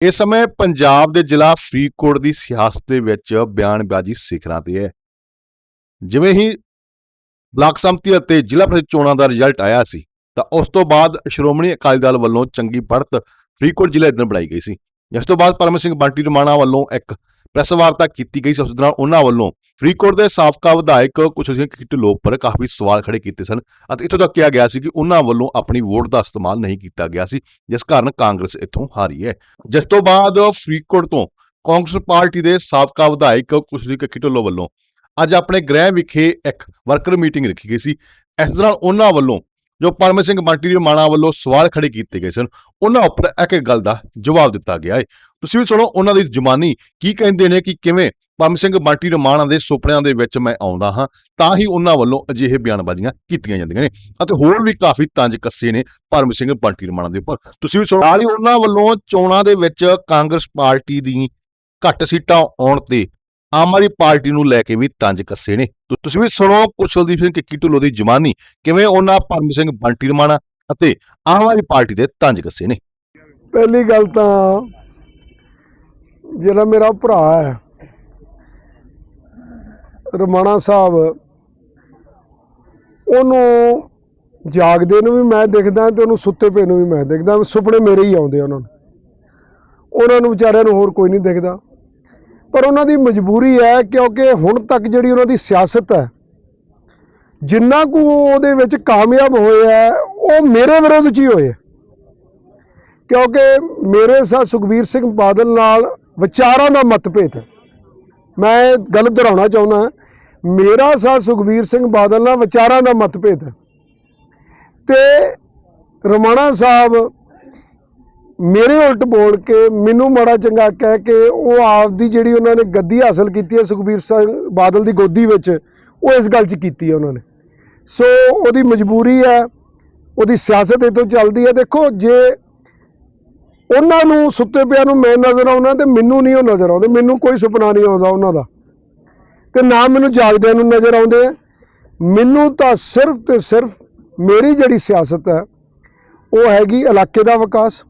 ਇਸ ਸਮੇਂ ਪੰਜਾਬ ਦੇ ਜ਼ਿਲ੍ਹਾ ਫਰੀਦਕੋਟ ਦੀ ਸਿਆਸਤ ਦੇ ਵਿੱਚ ਬਿਆਨਬਾਜ਼ੀ ਸਿਖਰਾਂ ਤੇ ਹੈ। ਜਿਵੇਂ ਹੀ ਬਲਾਕ ਸੰਮਤੀ ਅਤੇ ਜ਼ਿਲ੍ਹਾ ਪ੍ਰੀਸ਼ਦ ਚੋਣਾਂ ਦਾ ਰਿਜ਼ਲਟ ਆਇਆ ਸੀ, ਤਾਂ ਉਸ ਤੋਂ ਬਾਅਦ ਸ਼੍ਰੋਮਣੀ ਅਕਾਲੀ ਦਲ ਵੱਲੋਂ ਚੰਗੀ ਪੜਤ ਫਰੀਦਕੋਟ ਜ਼ਿਲ੍ਹੇ ਦਿਨ ਬਣਾਈ ਗਈ ਸੀ। ਜਿਸ ਤੋਂ ਬਾਅਦ ਪਰਮ ਸਿੰਘ ਬੰਟੀ ਰਮਾਣਾ ਵੱਲੋਂ ਇੱਕ ਪ੍ਰੈਸ ਵਾਰਤਾ ਕੀਤੀ ਗਈ ਸੀ, ਉਸ ਦੌਰਾਨ ਉਹਨਾਂ ਵੱਲੋਂ ਫਰੀਦਕੋਟ ਦੇ ਸਾਬਕਾ ਵਿਧਾਇਕ ਕੁਸ਼ਲ ਸਿੰਘ ਢਿੱਲੋਂ ਉੱਪਰ ਕਾਫੀ ਸਵਾਲ ਖੜੇ ਕੀਤੇ ਸਨ ਅਤੇ ਇੱਥੋਂ ਤੱਕ ਕਿਹਾ ਗਿਆ ਸੀ ਕਿ ਉਹਨਾਂ ਵੱਲੋਂ ਆਪਣੀ ਵੋਟ ਦਾ ਇਸਤੇਮਾਲ ਨਹੀਂ ਕੀਤਾ ਗਿਆ ਸੀ, ਜਿਸ ਕਾਰਨ ਕਾਂਗਰਸ ਇੱਥੋਂ ਹਾਰੀ ਹੈ। ਜਿਸ ਤੋਂ ਬਾਅਦ ਫਰੀਦਕੋਟ ਤੋਂ ਕਾਂਗਰਸ ਪਾਰਟੀ ਦੇ ਸਾਬਕਾ ਵਿਧਾਇਕ ਕੁਸ਼ਰੀ ਕੱਕੀ ਢਿੱਲੋਂ ਵੱਲੋਂ ਅੱਜ ਆਪਣੇ ਗ੍ਰਹਿ ਵਿਖੇ ਇੱਕ ਵਰਕਰ ਮੀਟਿੰਗ ਰੱਖੀ ਗਈ ਸੀ। ਇਸ ਦੌਰਾਨ ਉਹਨਾਂ ਵੱਲੋਂ ਜੋ ਪਰਮ ਸਿੰਘ ਬੰਟੀ ਰਮਾਣਾ ਵੱਲੋਂ ਸਵਾਲ ਖੜੇ ਕੀਤੇ ਗਏ ਸਨ, ਉਹਨਾਂ ਉੱਪਰ ਇੱਕ ਇੱਕ ਗੱਲ ਦਾ ਜਵਾਬ ਦਿੱਤਾ ਗਿਆ ਹੈ। ਤੁਸੀਂ ਵੀ ਸੁਣੋ ਉਹਨਾਂ ਦੀ ਜ਼ੁਬਾਨੀ ਕੀ ਕਹਿੰਦੇ ਨੇ, ਕਿ ਕਿਵੇਂ ਪਰਮ ਸਿੰਘ ਬੰਟੀ ਰਮਾਣਾ ਦੇ ਸੁਪਨਿਆਂ ਦੇ ਵਿੱਚ ਮੈਂ ਆਉਂਦਾ ਹਾਂ, ਤਾਂ ਹੀ ਉਹਨਾਂ ਵੱਲੋਂ ਅਜਿਹੇ ਬਿਆਨਬਾਜ਼ੀਆਂ ਕੀਤੀਆਂ ਜਾਂਦੀਆਂ ਨੇ ਅਤੇ ਹੋਰ ਵੀ ਕਾਫੀ ਤੰਜ ਕੱਸੇ ਨੇ ਪਰਮ ਸਿੰਘ ਬੰਟੀ ਰਮਾਣਾ ਦੇ ਉੱਪਰ। ਤੁਸੀਂ ਵੀ ਸੁਣੋ ਨਾਲ ਹੀ ਉਹਨਾਂ ਵੱਲੋਂ ਚੋਣਾਂ ਦੇ ਵਿੱਚ ਕਾਂਗਰਸ ਪਾਰਟੀ ਦੀ ਘੱਟ ਸੀਟਾਂ ਆਉਣ ਤੇ ਆਮ ਆਦਮੀ ਪਾਰਟੀ ਨੂੰ ਲੈ ਕੇ ਵੀ ਤੰਜ ਕੱਸੇ ਨੇ। ਤੁਸੀਂ ਵੀ ਸੁਣੋ ਕੁਸ਼ਲਦੀਪ ਸਿੰਘ ਕਿੱਕੀ ਢਿੱਲੋਂ ਦੀ ਜ਼ੁਬਾਨੀ ਕਿਵੇਂ ਉਹਨਾਂ ਪਰਮ ਸਿੰਘ ਬੰਟੀ ਰਮਾਣਾ ਅਤੇ ਆਮ ਆਦਮੀ ਪਾਰਟੀ ਦੇ ਤੰਜ ਕੱਸੇ ਨੇ। ਪਹਿਲੀ ਗੱਲ ਤਾਂ ਜਿਹੜਾ ਮੇਰਾ ਭਰਾ ਹੈ ਰਮਾਣਾ ਸਾਹਿਬ, ਉਹਨੂੰ ਜਾਗਦੇ ਨੂੰ ਵੀ ਮੈਂ ਦੇਖਦਾ ਤੇ ਉਹਨੂੰ ਸੁੱਤੇ ਪਏ ਨੂੰ ਵੀ ਮੈਂ ਦੇਖਦਾ। ਸੁਪਨੇ ਮੇਰੇ ਹੀ ਆਉਂਦੇ ਉਹਨਾਂ ਨੂੰ। ਉਹਨਾਂ ਨੂੰ ਵਿਚਾਰਿਆਂ ਨੂੰ ਹੋਰ ਕੋਈ ਨਹੀਂ ਦਿਖਦਾ। ਪਰ ਉਹਨਾਂ ਦੀ ਮਜਬੂਰੀ ਹੈ ਕਿਉਂਕਿ ਹੁਣ ਤੱਕ ਜਿਹੜੀ ਉਹਨਾਂ ਦੀ ਸਿਆਸਤ ਹੈ, ਜਿੰਨਾ ਕੁ ਉਹਦੇ ਵਿੱਚ ਕਾਮਯਾਬ ਹੋਏ ਹੈ ਉਹ ਮੇਰੇ ਵਿਰੋਧ 'ਚ ਹੀ ਹੋਏ ਕਿਉਂਕਿ ਮੇਰੇ ਸਾਹ ਸੁਖਬੀਰ ਸਿੰਘ ਬਾਦਲ ਨਾਲ ਵਿਚਾਰਾਂ ਦਾ ਮਤਭੇਦ ਹੈ। ਮੈਂ ਗੱਲ ਦੁਹਰਾਉਣਾ ਚਾਹੁੰਦਾ ਮੇਰਾ ਸਾਹ ਸੁਖਬੀਰ ਸਿੰਘ ਬਾਦਲ ਨਾਲ ਵਿਚਾਰਾਂ ਦਾ ਮਤਭੇਦ ਹੈ। ਤੇ ਰਮਾਣਾ ਸਾਹਿਬ ਮੇਰੇ ਉਲਟ ਬੋਲ ਕੇ ਮੈਨੂੰ ਮਾੜਾ ਚੰਗਾ ਕਹਿ ਕੇ ਉਹ ਆਪਦੀ ਜਿਹੜੀ ਉਹਨਾਂ ਨੇ ਗੱਦੀ ਹਾਸਲ ਕੀਤੀ ਹੈ ਸੁਖਬੀਰ ਸਿੰਘ ਬਾਦਲ ਦੀ ਗੋਦੀ ਵਿੱਚ, ਉਹ ਇਸ ਗੱਲ 'ਚ ਕੀਤੀ ਹੈ ਉਹਨਾਂ ਨੇ। ਸੋ ਉਹਦੀ ਮਜਬੂਰੀ ਹੈ, ਉਹਦੀ ਸਿਆਸਤ ਇਤੋਂ ਚੱਲਦੀ ਹੈ। ਦੇਖੋ, ਜੇ ਉਹਨਾਂ ਨੂੰ ਸੁੱਤੇ ਪਿਆ ਨੂੰ ਮੈਂ ਨਜ਼ਰ ਆਉਣਾ ਤੇ ਮੈਨੂੰ ਨਹੀਂ ਉਹ ਨਜ਼ਰ ਆਉਂਦੇ। ਮੈਨੂੰ ਕੋਈ ਸੁਪਨਾ ਨਹੀਂ ਆਉਂਦਾ ਉਹਨਾਂ ਦਾ। ਤੇ ਨਾ ਮੈਨੂੰ ਜਾਗਦਿਆਂ ਨੂੰ ਨਜ਼ਰ ਆਉਂਦੇ ਆ। ਮੈਨੂੰ ਤਾਂ ਸਿਰਫ ਤੇ ਸਿਰਫ ਮੇਰੀ ਜਿਹੜੀ ਸਿਆਸਤ ਹੈ, ਉਹ ਹੈਗੀ ਇਲਾਕੇ ਦਾ ਵਿਕਾਸ,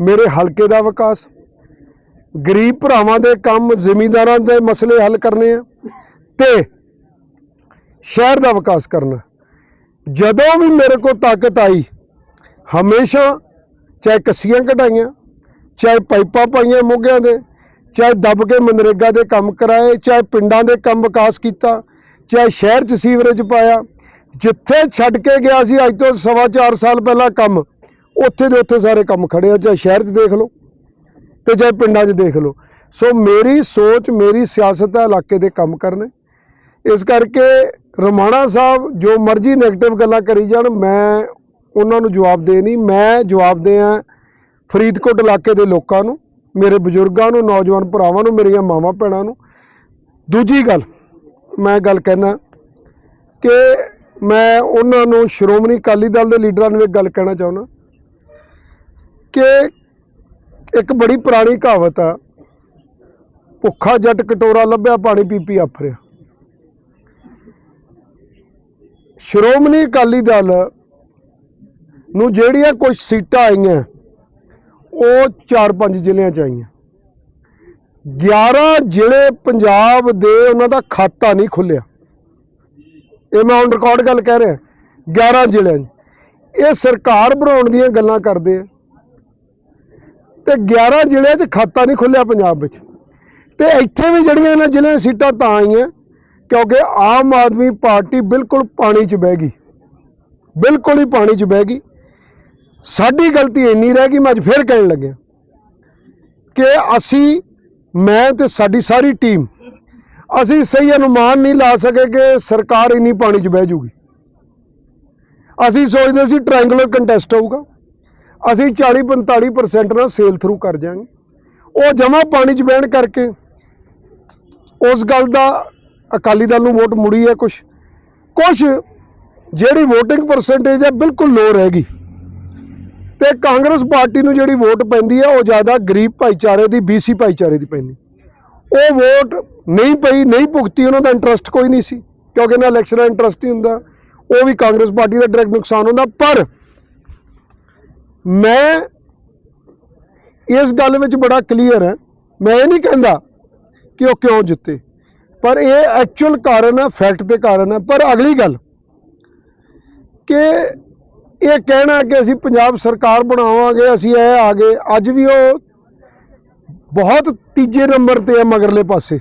ਮੇਰੇ ਹਲਕੇ ਦਾ ਵਿਕਾਸ। ਗਰੀਬ ਭਰਾਵਾਂ ਦੇ ਕੰਮ ਜ਼ਿਮੀਂਦਾਰਾਂ ਦੇ ਮਸਲੇ ਹੱਲ ਕਰਨੇ ਆ ਤੇ ਸ਼ਹਿਰ ਦਾ ਵਿਕਾਸ ਕਰਨਾ। ਜਦੋਂ ਵੀ ਮੇਰੇ ਕੋਲ ਤਾਕਤ ਆਈ, ਹਮੇਸ਼ਾ ਚਾਹੇ ਕੱਸੀਆਂ ਕਢਾਈਆਂ, ਚਾਹੇ ਪਾਈਪਾਂ ਪਾਈਆਂ ਮੋਗਿਆਂ ਦੇ, ਚਾਹੇ ਦੱਬ ਕੇ ਮਨਰੇਗਾ ਦੇ ਕੰਮ ਕਰਾਏ, ਚਾਹੇ ਪਿੰਡਾਂ ਦੇ ਕੰਮ ਵਿਕਾਸ ਕੀਤਾ, ਚਾਹੇ ਸ਼ਹਿਰ 'ਚ ਸੀਵਰੇਜ ਪਾਇਆ, ਜਿੱਥੇ ਛੱਡ ਕੇ ਗਿਆ ਸੀ ਅੱਜ ਤੋਂ ਸਵਾ ਚਾਰ ਸਾਲ ਪਹਿਲਾਂ ਕੰਮ, ਉੱਥੇ ਦੇ ਉੱਥੇ ਸਾਰੇ ਕੰਮ ਖੜੇ ਆ, ਚਾਹੇ ਸ਼ਹਿਰ 'ਚ ਦੇਖ ਲਓ ਤੇ ਚਾਹੇ ਪਿੰਡਾਂ 'ਚ ਦੇਖ ਲਓ। ਸੋ ਮੇਰੀ ਸੋਚ, ਮੇਰੀ ਸਿਆਸਤ ਹੈ ਇਲਾਕੇ ਦੇ ਕੰਮ ਕਰਨੇ। ਇਸ ਕਰਕੇ ਰਮਾਣਾ ਸਾਹਿਬ ਜੋ ਮਰਜ਼ੀ 네ਗੇਟਿਵ ਗੱਲਾਂ ਕਰੀ ਜਾਣ, ਮੈਂ ਉਹਨਾਂ ਨੂੰ ਜਵਾਬ ਦੇ ਨਹੀਂ। ਮੈਂ ਜਵਾਬ ਦੇ ਆ ਫਰੀਦਕੋਟ ਇਲਾਕੇ ਦੇ ਲੋਕਾਂ ਨੂੰ, ਮੇਰੇ ਬਜ਼ੁਰਗਾਂ ਨੂੰ, ਨੌਜਵਾਨ ਭਰਾਵਾਂ ਨੂੰ, ਮੇਰੀਆਂ ਮਾਵਾਂ ਭੈਣਾਂ ਨੂੰ। ਦੂਜੀ ਗੱਲ, ਮੈਂ ਗੱਲ ਕਹਿਣਾ ਕਿ ਮੈਂ ਉਹਨਾਂ ਨੂੰ ਸ਼੍ਰੋਮਣੀ ਅਕਾਲੀ ਦਲ ਦੇ ਲੀਡਰਾਂ ਨੂੰ ਇੱਕ ਗੱਲ ਕਹਿਣਾ ਚਾਹੁੰਦਾ ਕਿ ਇੱਕ ਬੜੀ ਪੁਰਾਣੀ ਕਹਾਵਤ ਆ, ਭੁੱਖਾ ਜੱਟ ਕਟੋਰਾ ਲੱਭਿਆ, ਪਾਣੀ ਪੀ ਪੀ ਆਫਰਿਆ ਸ਼੍ਰੋਮਣੀ ਅਕਾਲੀ ਦਲ ਨੂੰ ਜਿਹੜੀਆਂ ਕੁਝ ਸੀਟਾਂ ਆਈਆਂ, ਉਹ 4-5 ਜ਼ਿਲ੍ਹਿਆਂ ਚ ਆਈਆਂ। 11 ਜ਼ਿਲ੍ਹੇ ਪੰਜਾਬ ਦੇ ਉਹਨਾਂ ਦਾ ਖਾਤਾ ਨਹੀਂ ਖੁੱਲਿਆ। ਇਹ ਮੈਂ ਔਨ ਰਿਕਾਰਡ ਗੱਲ ਕਹਿ ਰਿਹਾ 11 ਜ਼ਿਲ੍ਹਿਆਂ 'ਚ। ਇਹ ਸਰਕਾਰ ਬਣਾਉਣ ਦੀਆਂ ਗੱਲਾਂ ਕਰਦੇ ਆ। ਤੇ 11 ਜ਼ਿਲ੍ਹਿਆਂ 'ਚ ਖਾਤਾ ਨਹੀਂ ਖੁੱਲਿਆ ਪੰਜਾਬ ਵਿੱਚ। ਤੇ ਇੱਥੇ ਵੀ ਜਿਹੜੀਆਂ ਇਹਨਾਂ ਜ਼ਿਲ੍ਹਿਆਂ 'ਚ ਸੀਟਾਂ ਤਾਂ ਆਈਆਂ, ਕਿਉਂਕਿ ਆਮ ਆਦਮੀ ਪਾਰਟੀ ਬਿਲਕੁਲ ਪਾਣੀ 'ਚ ਬਹਿ ਗਈ। ਬਿਲਕੁਲ ਹੀ ਪਾਣੀ 'ਚ ਬਹਿ ਗਈ। ਸਾਡੀ ਗਲਤੀ ਇੰਨੀ ਰਹਿ ਗਈ, ਮੈਂ ਅੱਜ ਫੇਰ ਕਹਿਣ ਲੱਗਿਆ ਕਿ ਅਸੀਂ, ਮੈਂ ਤੇ ਸਾਡੀ ਸਾਰੀ ਟੀਮ, ਅਸੀਂ ਸਹੀ ਅਨੁਮਾਨ ਨਹੀਂ ਲਾ ਸਕੇ ਕਿ ਸਰਕਾਰ ਇੰਨੀ ਪਾਣੀ 'ਚ ਬਹਿ ਜੂਗੀ। ਅਸੀਂ ਸੋਚਦੇ ਸੀ ਟ੍ਰਾਇੰਗੂਲਰ ਕੰਟੈਸਟ ਹੋਊਗਾ, ਅਸੀਂ 40-45% ਨਾਲ ਸੇਲ ਥਰੂ ਕਰ ਜਾਾਂਗੇ ਉਹ ਜਮਾ ਪਾਣੀ 'ਚ ਬਹਿਣ ਕਰਕੇ ਉਸ ਗੱਲ ਦਾ ਅਕਾਲੀ ਦਲ ਨੂੰ ਵੋਟ ਮੁੜੀ ਹੈ ਕੁਝ ਕੁਝ ਜਿਹੜੀ VOTING ਪਰਸੈਂਟੇਜ ਹੈ ਬਿਲਕੁਲ ਲੋ ਰਹਿ ਗਈ। ਤੇ ਕਾਂਗਰਸ ਪਾਰਟੀ ਨੂੰ ਜਿਹੜੀ ਵੋਟ ਪੈਂਦੀ ਹੈ ਉਹ ਜ਼ਿਆਦਾ ਗਰੀਬ ਭਾਈਚਾਰੇ ਦੀ BC ਭਾਈਚਾਰੇ ਦੀ ਪੈਂਦੀ। ਉਹ ਵੋਟ ਨਹੀਂ ਪਈ, ਨਹੀਂ ਭੁਗਤੀ, ਉਹਨਾਂ ਦਾ ਇੰਟਰਸਟ ਕੋਈ ਨਹੀਂ ਸੀ, ਕਿਉਂਕਿ ਇਹਨਾਂ ਇਲੈਕਸ਼ਨ ਦਾ ਇੰਟਰਸਟ ਹੀ ਹੁੰਦਾ। ਉਹ ਵੀ ਕਾਂਗਰਸ ਪਾਰਟੀ ਦਾ ਡਾਇਰੈਕਟ ਨੁਕਸਾਨ ਹੁੰਦਾ, ਪਰ ਮੈਂ ਇਸ ਗੱਲ ਵਿੱਚ ਬੜਾ ਕਲੀਅਰ ਹੈ। ਮੈਂ ਇਹ ਨਹੀਂ ਕਹਿੰਦਾ ਕਿ ਉਹ ਕਿਉਂ ਜਿੱਤੇ, ਪਰ ਇਹ ਐਕਚੁਅਲ ਕਾਰਨ ਹੈ ਫੈਕਟ ਦੇ ਕਾਰਨ ਹੈ ਪਰ ਅਗਲੀ ਗੱਲ, ਕਿ ਇਹ ਕਹਿਣਾ ਕਿ ਅਸੀਂ ਪੰਜਾਬ ਸਰਕਾਰ ਬਣਾਵਾਂਗੇ, ਅਸੀਂ ਇਹ ਆ ਗਏ ਅੱਜ ਵੀ ਉਹ ਬਹੁਤ ਤੀਜੇ ਨੰਬਰ ਤੇ ਹੈ ਮਗਰਲੇ ਪਾਸੇ।